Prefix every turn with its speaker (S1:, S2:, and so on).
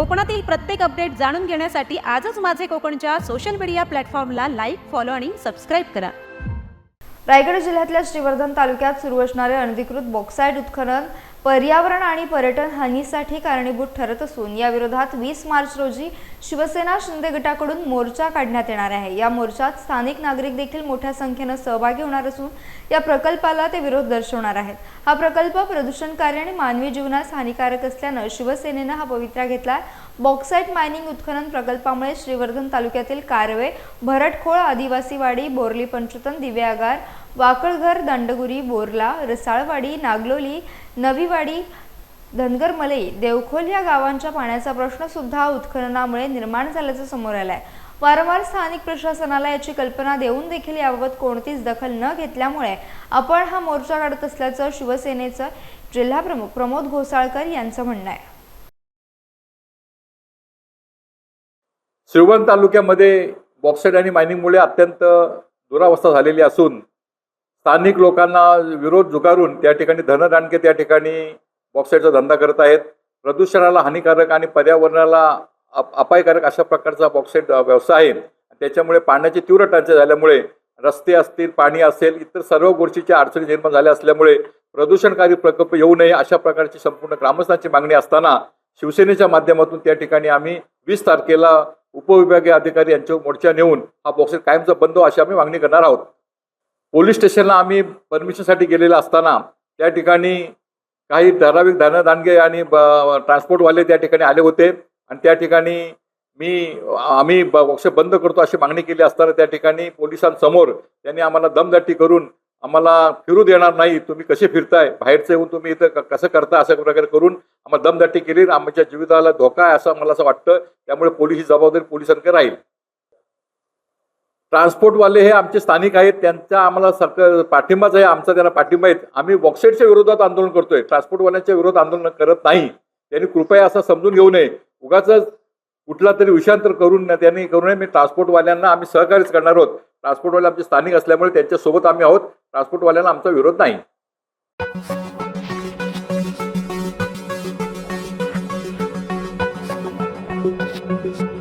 S1: कोकणातील प्रत्येक अपडेट जाणून घेण्यासाठी आजच माझे कोकणच्या सोशल मीडिया प्लॅटफॉर्मला लाईक फॉलो आणि सबस्क्राईब करा.
S2: रायगड जिल्ह्यातल्या श्रीवर्धन तालुक्यात सुरू असणारे अनधिकृत बॉक्साईड उत्खनन पर्यावरण आणि पर्यटन हानीसाठी कारणीभूत ठरत असून या विरोधात वीस मार्च रोजी शिवसेना शिंदे गटाकडून मोर्चा काढण्यात येणार आहे. या मोर्चात स्थानिक नागरिक देखील मोठ्या संख्येनं सहभागी होणार असून या प्रकल्पाला ते विरोध दर्शवणार आहेत. हा प्रकल्प प्रदूषणकारी आणि मानवी जीवनास हानिकारक असल्यानं शिवसेनेनं हा पवित्रा घेतलाय बॉक्साईट मायनिंग उत्खनन प्रकल्पामुळे श्रीवर्धन तालुक्यातील कारवे भरटखोळ आदिवासीवाडी बोरली पंचतन दिव्यागार वाकळघर दंडगुरी बोरला रसाळवाडी नागलोली नवीवाडी धनगरमलई देवखोल या गावांच्या पाण्याचा प्रश्न सुद्धा उत्खननामुळे निर्माण झाल्याचं समोर आलं आहे वारंवार स्थानिक प्रशासनाला याची कल्पना देऊन देखील याबाबत कोणतीच दखल न घेतल्यामुळे आपण हा मोर्चा काढत असल्याचं शिवसेनेचं जिल्हाप्रमुख प्रमोद घोसाळकर यांचं म्हणणं आहे.
S3: श्रीवण तालुक्यामध्ये बॉक्साईड आणि मायनिंगमुळे अत्यंत दुरावस्था झालेली असून स्थानिक लोकांना विरोध झुगारून त्या ठिकाणी धनदानके त्या ठिकाणी बॉक्साईटचा धंदा करत आहेत. प्रदूषणाला हानिकारक आणि पर्यावरणाला अप अपायकारक अशा प्रकारचा बॉक्साईट व्यवसाय आहे. त्याच्यामुळे पाण्याची तीव्र टंचाई झाल्यामुळे रस्ते असतील पाणी असेल इतर सर्व गोष्टीच्या अडचणी निर्माण झाल्या असल्यामुळे प्रदूषणकारी प्रकल्प येऊ नये अशा प्रकारची संपूर्ण ग्रामस्थांची मागणी असताना शिवसेनेच्या माध्यमातून त्या ठिकाणी आम्ही वीस तारखेला उपविभागीय अधिकारी यांच्यावर मोर्चा नेऊन हा बॉक्सेट कायमचा बंद अशी आम्ही मागणी करणार आहोत. पोलीस स्टेशनला आम्ही परमिशनसाठी गेलेलं असताना त्या ठिकाणी काही ठराविक दानदानगे आणि ब- ट्रान्सपोर्टवाले त्या ठिकाणी आले होते. आणि त्या ठिकाणी मी आम्ही ब- बंद करतो अशी मागणी केली असताना त्या ठिकाणी पोलिसांसमोर त्यांनी आम्हाला दमदाटी करून आम्हाला फिरू देणार नाही तुम्ही कसे फिरताय बाहेरचं येऊन तुम्ही इथं क- कसं करता अशा प्रकारे करून आम्हाला दमदाटी केली. आमच्या जीविताला धोका आहे असं मला असं वाटतं. त्यामुळे पोलीस ही जबाबदारी पोलिसांकडे राहील. ट्रान्सपोर्टवाले हे आमचे स्थानिक आहेत त्यांचा आम्हाला सरकार पाठिंबाच आहे आमचा त्यांना पाठिंबा आहे. आम्ही बॉक्सेटच्या विरोधात आंदोलन करतोय ट्रान्सपोर्टवाल्यांच्या विरोधात आंदोलन करत नाही. त्यांनी कृपया असं समजून घेऊ नये. उगाच कुठला तरी विषांतर करून त्यांनी करू नये. मी ट्रान्सपोर्टवाल्यांना आम्ही सहकार्यच करणार आहोत. ट्रान्सपोर्टवाले आमचे स्थानिक असल्यामुळे त्यांच्यासोबत आम्ही आहोत. ट्रान्सपोर्टवाल्यांना आमचा विरोध नाही. Thank you.